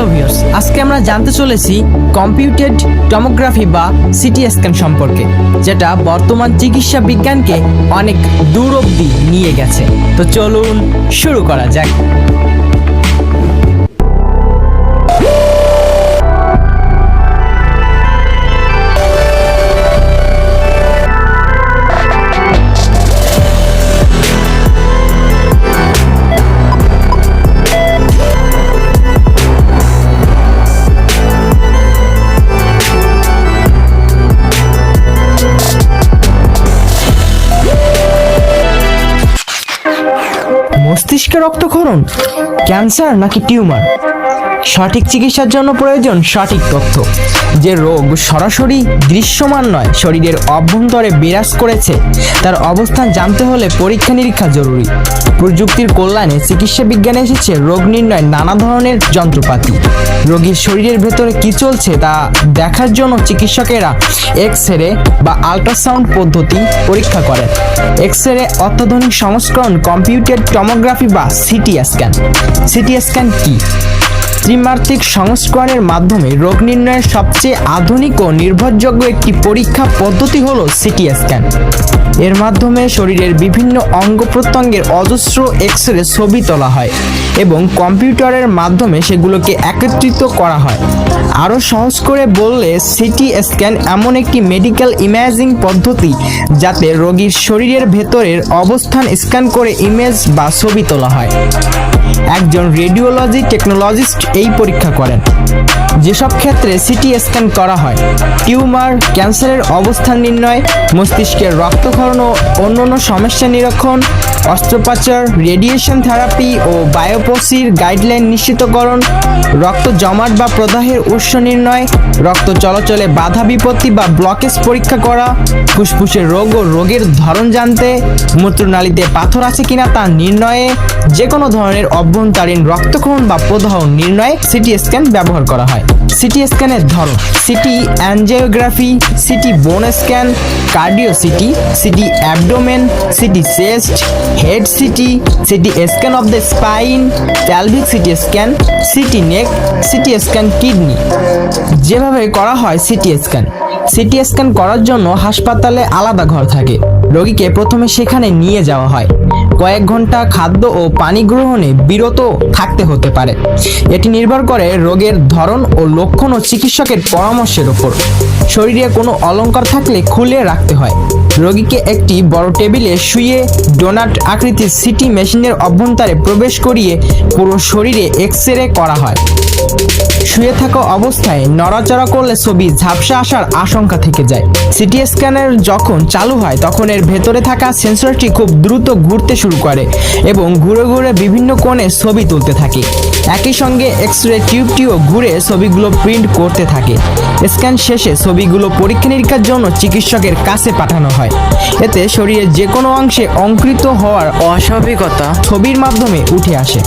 Hello viewers, আজকে আমরা জানতে চলেছি কম্পিউটেড টমোগ্রাফি বা সিটি স্ক্যান সম্পর্কে, যেটা বর্তমান চিকিৎসা বিজ্ঞানকে অনেক দূর অব্দি নিয়ে গেছে। তো চলুন শুরু করা যাক। মস্তিষ্কে রক্তক্ষরণ? ক্যান্সার নাকি টিউমার? সঠিক চিকিৎসার জন্য প্রয়োজন সঠিক তথ্য। যে রোগ সরাসরি দৃশ্যমান নয়, শরীরের অভ্যন্তরে বিরাজ করেছে, তার অবস্থান জানতে হলে পরীক্ষা নিরীক্ষা জরুরি। প্রযুক্তির কল্যাণে চিকিৎসা বিজ্ঞানে এসেছে রোগ নির্ণয় নানা ধরনের যন্ত্রপাতি। রোগীর শরীরের ভেতরে কি চলছে তা দেখার জন্য চিকিৎসকেরা এক্স রে বা আল্ট্রাসাউন্ড পদ্ধতি পরীক্ষা করেন। এক্স রে অত্যাধুনিক সংস্করণ কম্পিউটার টমোগ্রাফি বা সিটি স্ক্যান। সিটি স্ক্যান কি? ত্রিমাত্রিক সংস্করণের মাধ্যমে রোগ নির্ণয়ের সবচেয়ে আধুনিক ও নির্ভরযোগ্য একটি পরীক্ষা পদ্ধতি হলো সিটি স্ক্যান। এর মাধ্যমে শরীরের বিভিন্ন অঙ্গ প্রত্যঙ্গের অজস্র এক্স রে ছবি তোলা হয় এবং কম্পিউটারের মাধ্যমে সেগুলোকে একত্রিত করা হয়। আরও সহজ করে বললে, সিটি স্ক্যান এমন একটি মেডিকেল ইমেজিং পদ্ধতি যাতে রোগীর শরীরের ভেতরের অবস্থান স্ক্যান করে ইমেজ বা ছবি তোলা হয়। একজন রেডিওলজি টেকনোলজিস্ট এই পরীক্ষা করেন। যেসব ক্ষেত্রে সিটি স্ক্যান করা হয়, টিউমার, ক্যান্সারের অবস্থান নির্ণয়, মস্তিষ্কের রক্তক্ষরণ ও অন্যান্য সমস্যা নিরীক্ষণ, অস্ত্রোপচার, রেডিয়েশন থেরাপি ও বায়োপসির গাইডলাইন নিশ্চিতকরণ, রক্ত জমাট বা প্রদাহের উৎস নির্ণয়, রক্ত চলাচলে বাধা বিপত্তি বা ব্লকেজ পরীক্ষা করা, ফুসফুসের রোগ ও রোগের ধরন জানতে, মূত্রনালীতে পাথর আছে কিনা তা নির্ণয়ে যে কোনো ধরনের অভ্যন্তরীণ রক্তক্ষরণ বা প্রদাহ নির্ণয়ে সিটি স্ক্যান ব্যবহার করা হয়। সিটি স্ক্যানের ধরন, CT angiography CT bone scan, cardio CT CT abdomen, CT chest, head CT CT scan of the spine, pelvic CT scan, CT neck, CT scan kidney. যেভাবে করা হয় সিটি স্ক্যান সিটি স্ক্যান করার জন্য হাসপাতালে আলাদা ঘর থাকে। রোগীকে প্রথমে সেখানে নিয়ে যাওয়া হয়। কয়েক ঘণ্টা খাদ্য ও পানি গ্রহণে বিরত থাকতে হতে পারে। এটি নির্ভর করে রোগের ধরন ও লক্ষণ ও চিকিৎসকের পরামর্শের ওপর। শরীরে কোনো অলংকার থাকলে খুলে রাখতে হয়। রোগীকে একটি বড় টেবিলে শুয়ে ডোনাট আকৃতির সিটি মেশিনের অভ্যন্তরে প্রবেশ করিয়ে পুরো শরীরে এক্স রে করা হয়। শুয়ে থাকা অবস্থায় নড়াচড়া করলে ছবি ঝাপসা আসার আশঙ্কা থেকে যায়। সিটি স্ক্যানার যখন চালু হয়, তখন এর ভেতরে থাকা সেন্সরটি খুব দ্রুত ঘুরতে শুরু করে এবং ঘুরে ঘুরে বিভিন্ন কোণে ছবি তুলতে থাকে। একই সঙ্গে এক্স রে টিউবটিও ঘুরে ছবিগুলো প্রিন্ট করতে থাকে। স্ক্যান শেষে ছবিগুলো পরীক্ষা নিরীক্ষার জন্য চিকিৎসকের কাছে পাঠানো হয়। এতে শরীরের যে কোনো অংশে অঙ্কৃত হওয়ার অস্বাভাবিকতা। ছবির মাধ্যমে উঠে আসে।